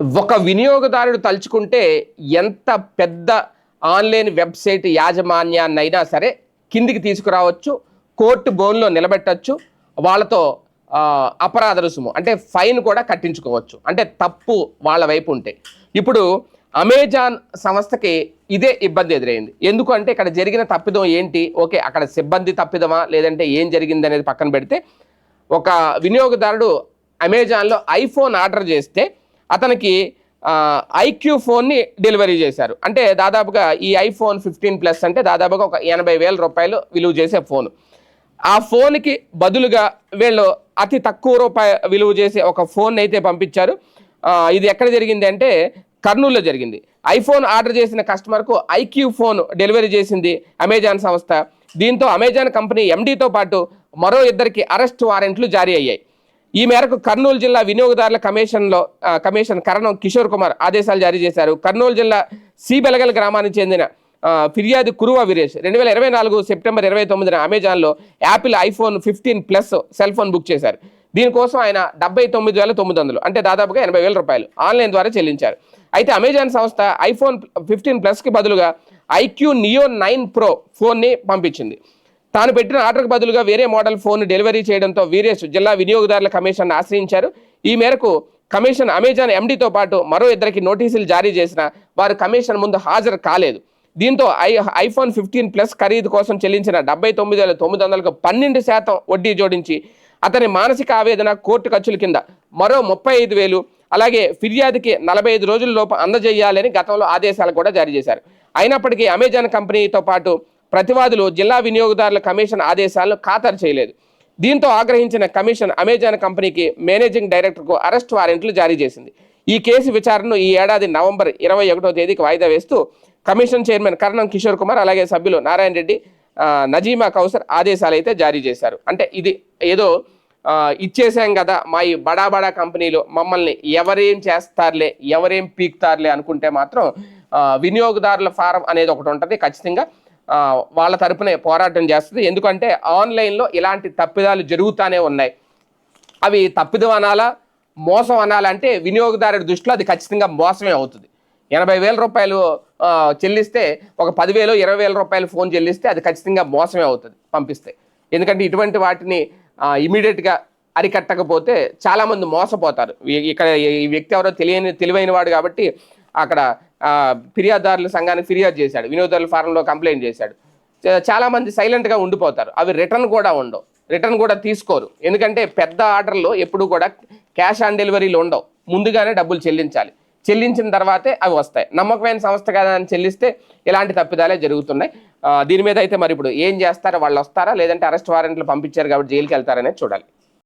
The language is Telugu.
ఒక వినియోగదారుడు తలుచుకుంటే ఎంత పెద్ద ఆన్లైన్ వెబ్సైట్ యాజమాన్యాన్నైనా సరే కిందికి తీసుకురావచ్చు కోర్టు బోన్లో నిలబెట్టచ్చు వాళ్ళతో అపరాధ రుసుము అంటే ఫైన్ కూడా కట్టించుకోవచ్చు. అంటే తప్పు వాళ్ళ వైపు ఉంటే. ఇప్పుడు అమెజాన్ సంస్థకి ఇదే ఇబ్బంది ఎదురైంది. ఎందుకంటే ఇక్కడ జరిగిన తప్పిదం ఏంటి? ఓకే అక్కడ సిబ్బంది తప్పిదమా? లేదంటే ఏం జరిగింది అనేది పక్కన పెడితే ఒక వినియోగదారుడు అమెజాన్లో ఐఫోన్ ఆర్డర్ చేస్తే అతనికి ఐక్యూ ఫోన్ని డెలివరీ చేశారు. అంటే దాదాపుగా ఈ ఐఫోన్ ఫిఫ్టీన్ ప్లస్ అంటే దాదాపుగా ఒక ఎనభై వేల రూపాయలు విలువ చేసే ఫోన్. ఆ ఫోన్కి బదులుగా వీళ్ళు అతి తక్కువ రూపాయ విలువ చేసే ఒక ఫోన్ అయితే పంపించారు. ఇది ఎక్కడ జరిగింది అంటే కర్నూలులో జరిగింది. ఐఫోన్ ఆర్డర్ చేసిన కస్టమర్కు ఐక్యూ ఫోన్ డెలివరీ చేసింది అమెజాన్ సంస్థ. దీంతో అమెజాన్ కంపెనీ ఎండీతో పాటు మరో ఇద్దరికి అరెస్ట్ వారెంట్లు జారీ అయ్యాయి. ఈ మేరకు కర్నూలు జిల్లా వినియోగదారుల కమిషన్లో కమిషన్ కరణం కిషోర్ కుమార్ ఆదేశాలు జారీ చేశారు. కర్నూలు జిల్లా సిబెలగల్ గ్రామానికి చెందిన ఫిర్యాదు కురువ వీరేష్. రెండు వేల ఇరవై నాలుగు సెప్టెంబర్ ఇరవై తొమ్మిదిన అమెజాన్లో Apple iPhone fifteen plus cell phone book చేశారు. దీనికోసం ఆయన డెబ్బై తొమ్మిది వేల తొమ్మిది వందలు అంటే దాదాపుగా ఎనభై వేల రూపాయలు ఆన్లైన్ ద్వారా చెల్లించారు. అయితే అమెజాన్ సంస్థ ఐఫోన్ ఫిఫ్టీన్ ప్లస్కి బదులుగా ఐక్యూ నియో నైన్ ప్రో ఫోన్ని పంపించింది. తాను పెట్టిన ఆర్డర్కి బదులుగా వేరే మోడల్ ఫోన్ డెలివరీ చేయడంతో వీరేష్ జిల్లా వినియోగదారుల కమిషన్ ఆశ్రయించారు. ఈ మేరకు కమిషన్ అమెజాన్ ఎండీతో పాటు మరో ఇద్దరికి నోటీసులు జారీ చేసిన వారు కమిషన్ ముందు హాజరు కాలేదు. దీంతో ఐ ఐఫోన్ ఫిఫ్టీన్ ప్లస్ ఖరీదు కోసం చెల్లించిన డెబ్బై తొమ్మిది వేల తొమ్మిది వందలకు పన్నెండు శాతం వడ్డీ జోడించి అతని మానసిక ఆవేదన కోర్టు ఖర్చుల కింద మరో ముప్పై ఐదు వేలు అలాగే ఫిర్యాదుకి నలభై ఐదు రోజుల లోపు అందజేయాలని గతంలో ఆదేశాలు కూడా జారీ చేశారు. అయినప్పటికీ అమెజాన్ కంపెనీతో పాటు ప్రతివాదులు జిల్లా వినియోగదారుల కమిషన్ ఆదేశాలను ఖాతరు చేయలేదు. దీంతో ఆగ్రహించిన కమిషన్ అమెజాన్ కంపెనీకి మేనేజింగ్ డైరెక్టర్కు అరెస్ట్ వారెంట్లు జారీ చేసింది. ఈ కేసు విచారణను ఈ ఏడాది నవంబర్ ఇరవై ఒకటో తేదీకి వాయిదా వేస్తూ కమిషన్ చైర్మన్ కర్ణం కిషోర్ కుమార్ అలాగే సభ్యులు నారాయణ రెడ్డి నజీమా కౌసర్ ఆదేశాలు అయితే జారీ చేశారు. అంటే ఇది ఏదో ఇచ్చేసాం కదా మా ఈ బడా బడా కంపెనీలు మమ్మల్ని ఎవరేం చేస్తారులే ఎవరేం పీక్తారులే అనుకుంటే మాత్రం వినియోగదారుల ఫారం అనేది ఒకటి ఉంటుంది ఖచ్చితంగా. వాళ్ళ తరపునే పోరాటం చేస్తుంది. ఎందుకంటే ఆన్లైన్లో ఇలాంటి తప్పిదాలు జరుగుతూనే ఉన్నాయి. అవి తప్పిదం అనాలా మోసం అనాలంటే వినియోగదారుడి దృష్టిలో అది ఖచ్చితంగా మోసమే అవుతుంది. ఎనభై వేల రూపాయలు చెల్లిస్తే ఒక పదివేలు ఇరవై వేల రూపాయలు ఫోన్ చెల్లిస్తే అది ఖచ్చితంగా మోసమే అవుతుంది పంపిస్తే. ఎందుకంటే ఇటువంటి వాటిని ఇమీడియట్గా అరికట్టకపోతే చాలామంది మోసపోతారు. ఇక్కడ ఈ వ్యక్తి ఎవరో తెలియని తెలివైన వాడు కాబట్టి అక్కడ ఫిర్యాదుదారుల సంఘానికి ఫిర్యాదు చేశాడు. వినియోగదారుల ఫారంలో కంప్లైంట్ చేశాడు. చాలామంది సైలెంట్గా ఉండిపోతారు. అవి రిటర్న్ కూడా ఉండవు. రిటర్న్ కూడా తీసుకోరు. ఎందుకంటే పెద్ద ఆర్డర్లో ఎప్పుడు కూడా క్యాష్ ఆన్ డెలివరీలు ఉండవు. ముందుగానే డబ్బులు చెల్లించాలి. చెల్లించిన తర్వాతే అవి వస్తాయి. నమ్మకమైన సంస్థ కదా అని చెల్లిస్తే ఇలాంటి తప్పిదాలే జరుగుతున్నాయి. దీని మీద అయితే మరి ఇప్పుడు ఏం చేస్తారో వాళ్ళు వస్తారా? లేదంటే అరెస్ట్ వారెంట్లు పంపించారు కాబట్టి జైలుకి వెళ్తారనేది చూడాలి.